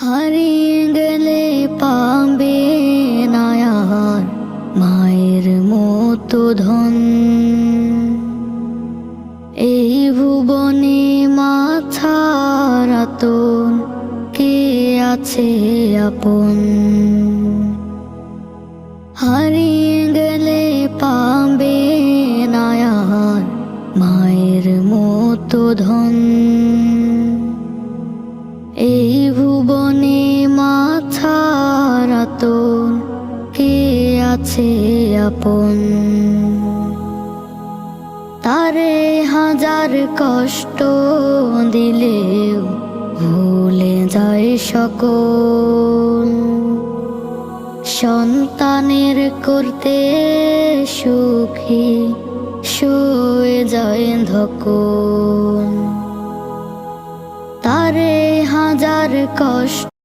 হারিয়ে গেলে পাবে নায়ার মায়ের ধন এই ভুবনে মাথারাতন কে আছে আপন হারিয়ে গেলে পাবে নায়ার মায়ের মতো ধন ভুবনে মাথারাতন কে আছে আপন? তারে হাজার কষ্ট দিলেও ভুলে যায় সকল। সন্তানের করতে সুখী শুয়ে যায় ধকল তারে কষ্ট।